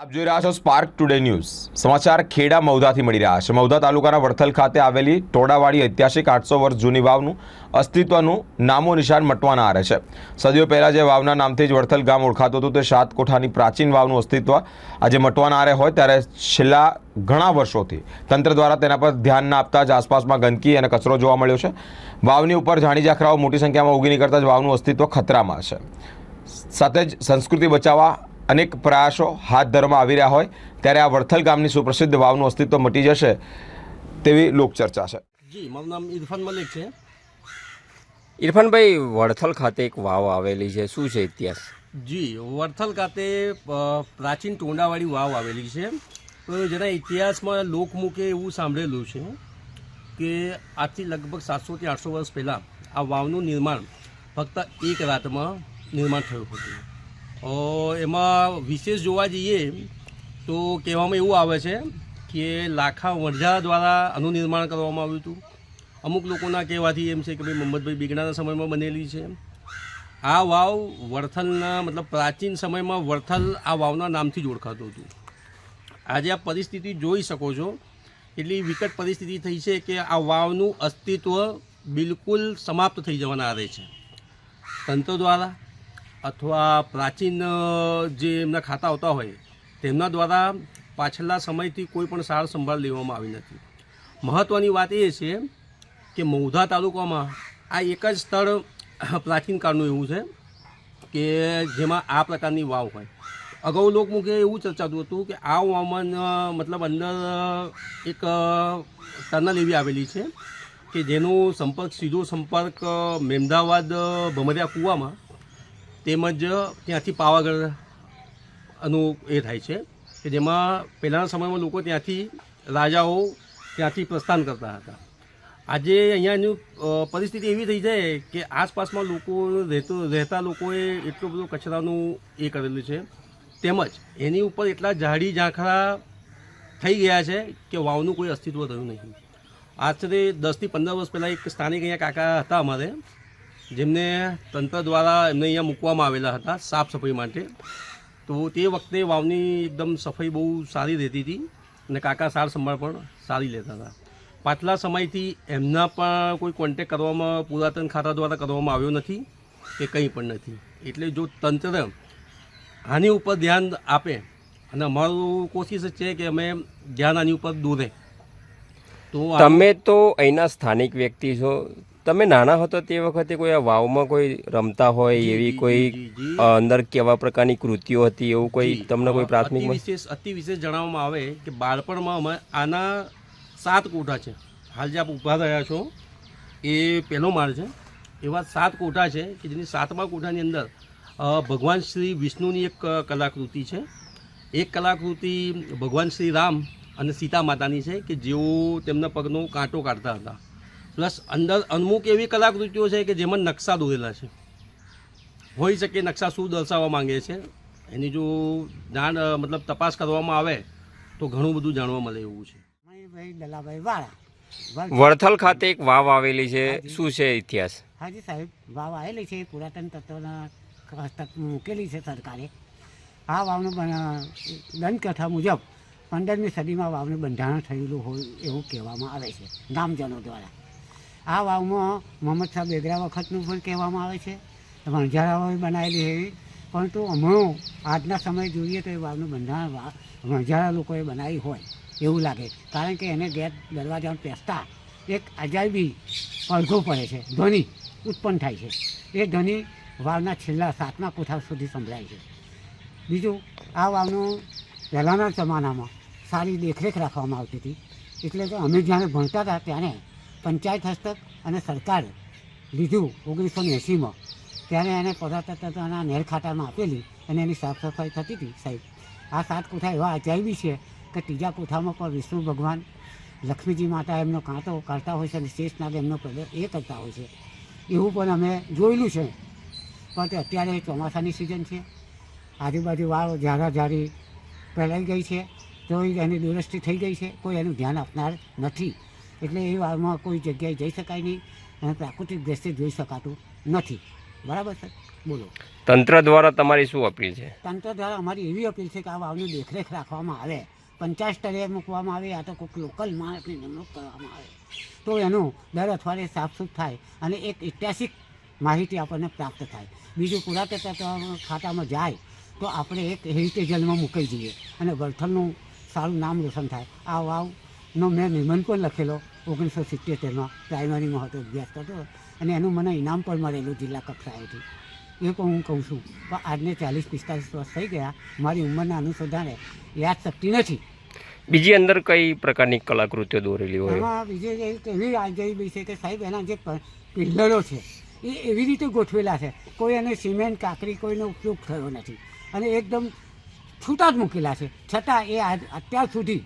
આપ જોઈ રહ્યા છો સ્પાર્ક ટુડે ન્યૂઝ સમાચાર ખેડા મૌદાથી મળી રહ્યા છે. મૌદા તાલુકાના વડથલ ખાતે આવેલી ટોડાવાડી ઐતિહાસિક આઠસો વર્ષ જૂની વાવનું અસ્તિત્વનું નામો નિશાન મટવાના આરે છે. સદીઓ પહેલાં જે વાવના નામથી જ વડથલ ગામ ઓળખાતું હતું, તે સાત કોઠાની પ્રાચીન વાવનું અસ્તિત્વ આજે મટવાના આરે હોય ત્યારે છેલ્લા ઘણા વર્ષોથી તંત્ર દ્વારા તેના પર ધ્યાન ના આપતા જ આસપાસમાં ગંદકી અને કચરો જોવા મળ્યો છે. વાવની ઉપર જાણી જાખરાઓ મોટી સંખ્યામાં ઉગી નીકળતા જ વાવનું અસ્તિત્વ ખતરામાં છે. સાથે જ સંસ્કૃતિ બચાવવા અનેક પ્રયાસો હાથ ધરવામાં આવી રહ્યા હોય ત્યારે આ વડથલ ગામની સુપ્રસિદ્ધ વાવનું અસ્તિત્વ મટી જશે તેવી લોકચર્ચા છે. જી મારું નામ ઇરફાન મલિક છે. ઇરફાનભાઈ વડથલ ખાતે એક વાવ આવેલી છે. શું છે ઇતિહાસ? જી વડથલ ખાતે પ્રાચીન ટોંડાવાળી વાવ આવેલી છે. તો જેના ઇતિહાસમાં લોકમુખે એવું સાંભળેલું છે કે આજથી લગભગ સાતસોથી આઠસો વર્ષ પહેલાં આ વાવનું નિર્માણ ફક્ત એક રાતમાં નિર્માણ થયું હતું. એમાં વિશેષ જોવા જઈએ તો કહેવામાં એવું આવે છે કે લાખા વણઝારા દ્વારા આનું નિર્માણ કરવામાં આવ્યું હતું. અમુક લોકોના કહેવાથી એમ છે કે ભાઈ મોહમ્મદભાઈ બીગડાના સમયમાં બનેલી છે. આ વાવ વડથલના મતલબ પ્રાચીન સમયમાં વડથલ આ વાવના નામથી જ ઓળખાતું હતું. આજે આ પરિસ્થિતિ જોઈ શકો છો. એટલી વિકટ પરિસ્થિતિ થઈ છે કે આ વાવનું અસ્તિત્વ બિલકુલ સમાપ્ત થઈ જવાના આરે છે. તંત્ર દ્વારા અથવા પ્રાચીન જે એમના ખાતા આવતા હોય, તેમના દ્વારા પાછલા સમયથી કોઈ પણ સાર સંભાળ લેવામાં આવી નથી. મહત્ત્વની વાત એ છે કે મૌધા તાલુકામાં આ એક જ સ્થળ પ્રાચીન કાળનું એવું છે કે જેમાં આ પ્રકારની વાવ હોય. અગાઉ લોકમુખે એવું ચર્ચાતું હતું કે આ વાવમાં મતલબ અંદર એક ટનલ એવી આવેલી છે કે જેનો સંપર્ક, સીધો સંપર્ક મેમદાવાદ ભમરિયા કૂવામાં તેમજ ત્યાંથી પાવાગઢ અનું એ થાય છે કે જેમાં પહેલાંના સમયમાં લોકો ત્યાંથી રાજાઓ ત્યાંથી પ્રસ્થાન કરતા હતા. આજે અહીંયાની પરિસ્થિતિ એવી થઈ જાય કે આસપાસમાં લોકો રહેતો, રહેતા લોકોએ એટલું બધું કચરાનું એ કરેલું છે. તેમજ એની ઉપર એટલા ઝાડી ઝાંખરા થઈ ગયા છે કે વાવનું કોઈ અસ્તિત્વ રહ્યું નહીં. આશરે દસથી પંદર વર્ષ પહેલાં એક સ્થાનિક અહીંયા કાકા હતા અમારે. જેમને તંત્ર દ્વારા એમને અહીંયા મૂકવામાં આવેલા હતા સાફ સફાઈ માટે. તો તે વખતે વાવની એકદમ સફાઈ બહુ સારી રહેતી હતી અને કાકા સાર સંભાળ પણ સારી લેતા હતા. પાછલા સમયથી એમના પણ કોઈ કોન્ટેક કરવામાં પુરાતન ખાતા દ્વારા કરવામાં આવ્યો નથી કે કંઈ પણ નથી. એટલે જો તંત્ર આની ઉપર ધ્યાન આપે અને અમારું કોશિશ છે કે અમે ધ્યાન આની ઉપર દોરે. તો તમે તો અહીંના સ્થાનિક વ્યક્તિ છો તમે નાના હતો તે વખતે કોઈ આ વાવમાં કોઈ રમતા હોય એવી કોઈ અંદર કેવા પ્રકારની કૃતિઓ હતી એવું કોઈ તમને કોઈ પ્રાથમિક વિશેષ અતિ વિશેષ જણાવવામાં આવે કે બાળપણમાં અમે આના સાત કોઠા છે. હાલ જે આપ ઊભા રહ્યા છો એ પહેલો માળ છે. એવા સાત કોઠા છે કે જેની સાતમા કોઠાની અંદર ભગવાન શ્રી વિષ્ણુની એક કલાકૃતિ છે. એક કલાકૃતિ ભગવાન શ્રી રામ અને સીતા માતાની છે કે જેઓ તેમના પગનો કાંટો કાઢતા હતા. પ્લસ અંદર અમુક એવી કલાકૃતિઓ છે કે જેમાં નકશા દોરેલા છે. હોઈ શકે નકશા શું દર્શાવવા માંગે છે એની જો જાણ મતલબ તપાસ કરવામાં આવે તો ઘણું બધું જાણવા મળે એવું છે. મહીભાઈ દલાભાઈ વાળા. વડથલ ખાતે એક વાવ આવેલી છે. શું છે ઇતિહાસ? હાજી સાહેબ વાવ આવેલી છે પુરાતન તત્વના મૂકેલી છે સરકારે. આ વાવનું દંતકથા મુજબ પંદરમી સદીમાં વાવનું બંધારણ થયેલું હોય એવું કહેવામાં આવે છે ગામજનો દ્વારા. આ વાવમાં મોહમ્મદ સાહેબ બેગરા વખતનું પણ કહેવામાં આવે છે. વણઝારાઓએ બનાવેલી એવી પરંતુ હમણાં આજના સમય જોઈએ તો એ વાવનું બંધારણ વણઝારા લોકોએ બનાવી હોય એવું લાગે. કારણ કે એને ગેટ દરવાજા પેસતા એક અજાયબી પડઘો પડે છે. ધ્વનિ ઉત્પન્ન થાય છે. એ ધ્વનિ વાવના છેલ્લા સાતમા કોઠા સુધી સંભળાય છે. બીજું, આ વાવનું પહેલાંના જમાનામાં સારી દેખરેખ રાખવામાં આવતી હતી. એટલે કે અમે જ્યારે ભણતા હતા ત્યારે પંચાયત હસ્તક અને સરકાર લીધું ઓગણીસો ને એંસીમાં. ત્યારે એને પદાર્થના નેર ખાતામાં આપેલી અને એની સાફ સફાઈ થતી હતી, સાહેબ. આ સાત કોઠા એવા અજાયબી છે કે ત્રીજા કોઠામાં પણ વિષ્ણુ ભગવાન, લક્ષ્મીજી માતા એમનો કાંટો કાઢતા હોય છે અને શેષનાગ એમનો પ્રદર્શ એ કરતા હોય છે. એવું પણ અમે જોયેલું છે. પણ તે અત્યારે ચોમાસાની સિઝન છે. આજુબાજુ વાળો ઝારા ઝારી ફેલાઈ ગઈ છે. તો એની દુરસ્તી થઈ ગઈ છે. કોઈ એનું ધ્યાન આપનાર નથી. એટલે એ વાવમાં કોઈ જગ્યાએ જઈ શકાય નહીં. અને પ્રાકૃતિક દ્રશ્ય જોઈ શકાતું નથી. બરાબર સર બોલો. તંત્ર દ્વારા તમારી શું અપીલ છે? તંત્ર દ્વારા અમારી એવી અપીલ છે કે આ વાવની દેખરેખ રાખવામાં આવે. પંચાયત સ્તરે મૂકવામાં આવે યા તો કોઈક લોકલ માણસની નિમણૂક કરવામાં આવે. તો એનું દર અઠવાડિયે સાફસૂફ થાય અને એક ઐતિહાસિક માહિતી આપણને પ્રાપ્ત થાય. બીજું પુરાતત્વ ખાતામાં જાય તો આપણે એક હેરિટેજલમાં મૂકી જઈએ અને વલથલનું સારું નામ રોશન થાય. આ વાવનો મેં નિબંધ પણ લખેલો? ઓગણીસો સિત્તેરમાં પ્રાઇમરીમાં હતો અભ્યાસ કરતો અને એનું મને ઇનામ પણ મળેલું જિલ્લા કક્ષાએથી એ પણ હું કહું છું. પણ આજને ચાલીસ પિસ્તાલીસ વર્ષ થઈ ગયા. મારી ઉંમરના અનુસંધાને યાદશક્તિ નથી. બીજી અંદર કઈ પ્રકારની કલાકૃતિઓ દોરેલી હોય? એમાં બીજી એક એવી આંજળી છે કે સાહેબ એના જે પિલ્લરો છે એ એવી રીતે ગોઠવેલા છે. કોઈ એને સિમેન્ટ કાંકરી કોઈનો ઉપયોગ થયો નથી. અને એકદમ છૂટા જ મૂકેલા છે. છતાં એ આજ અત્યાર સુધી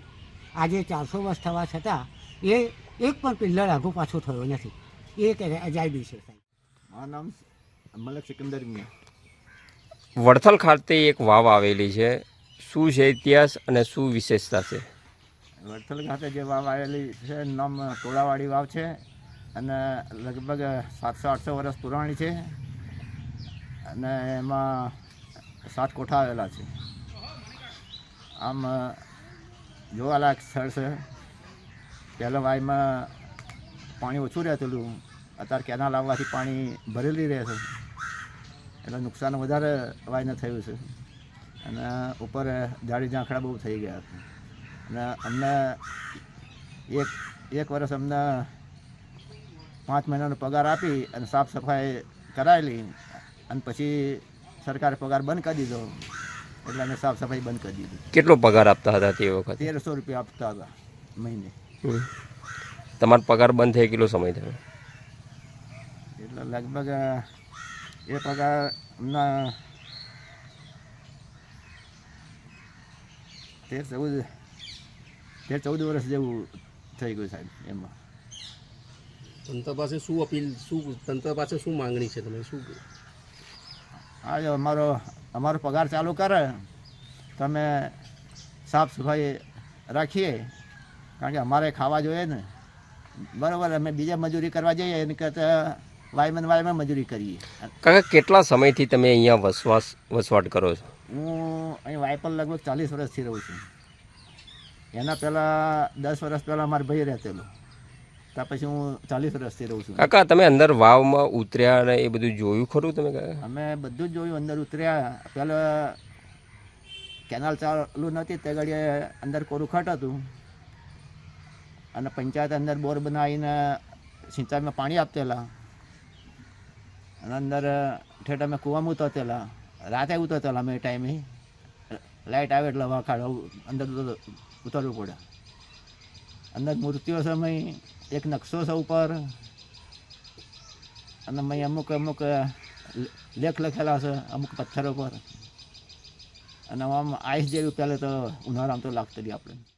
આજે ચારસો વર્ષ થવા છતાં એ એક પણ પિલ્લર આગો પાછું થયો નથી. એ એક અજાયબી છે સાહેબ. મારું નામ મલક સિકંદર મિયા. વડથલ ખાતે એક વાવ આવેલી છે. શું છે ઇતિહાસ અને શું વિશેષતા છે? વડથલ ખાતે જે વાવ આવેલી છે નામ ટોળાવાડી વાવ છે અને લગભગ સાતસો આઠસો વર્ષ પુરાણી છે અને એમાં સાત કોઠા આવેલા છે. આમ જોવાલાયક સ્થળ છે. પહેલાં વાયમાં પાણી ઓછું રહેતું અત્યારે કેનાલ આવવાથી પાણી ભરેલી રહે છે. એટલે નુકસાન વધારે વાયને થયું છે. અને ઉપર જાડી ઝાંખડા બહુ થઈ ગયા છે. અને અમને એક એક વર્ષ અમને પાંચ મહિનાનો પગાર આપી અને સાફ સફાઈ કરાયેલી અને પછી સરકારે પગાર બંધ કરી દીધો. એટલે અમે સાફ સફાઈ બંધ કરી દીધી. કેટલો પગાર આપતા હતા તે વખત? તેરસો રૂપિયા આપતા હતા મહિને. તમારો પગાર બંધ થઈ કેટલો સમય થયો? એટલે લગભગ એ પગાર અમને તેર ચૌદ તેર ચૌદ વર્ષ જેવું થઈ ગયું સાહેબ એમાં. તંત્ર પાસે શું અપીલ શું તંત્ર પાસે શું માંગણી છે તમે શું? આ જો અમારો અમારો પગાર ચાલુ કરે તમે સાફ સફાઈ રાખીએ. કારણ કે અમારે ખાવા જોઈએ ને. બરાબર અમે બીજા મજૂરી કરવા જઈએ એની કરતાં વાયમન વાયમાં મજૂરી કરીએ. કાકા કેટલા સમયથી તમે અહીંયા વસવાસ વસવાટ કરો છો? હું અહીં વાયપર લગભગ ચાલીસ વર્ષથી રહું છું. એના પહેલાં દસ વર્ષ પહેલાં મારો ભાઈ રહેતેલો. ત્યાં પછી હું ચાલીસ વર્ષથી રહું છું. કાકા તમે અંદર વાવમાં ઉતર્યા અને એ બધું જોયું ખરું તમે અમે બધું જ જોયું અંદર ઉતર્યા. પહેલાં કેનાલ ચાલુ નહોતી તે ઘડીએ અંદર કોરું ખટ હતું. અને પંચાયત અંદર બોર બનાવીને સિંચાઈમાં પાણી આપતેલા. અને અંદર ઠેઠ અમે કૂવામાં ઉતરતેલા. રાતે ઉતરતેલા અમે એ ટાઈમે. લાઇટ આવે એટલે વખાડ અંદર ઉતરવું પડે. અંદર મૂર્તિઓ અમે એક નકશો છે ઉપર. અને મેં અમુક અમુક લેખ લખેલા છે અમુક પથ્થરો પર અને આમ આઈસ જેવું પહેલે તો ઉનાળામાં તો લાગતું આપણે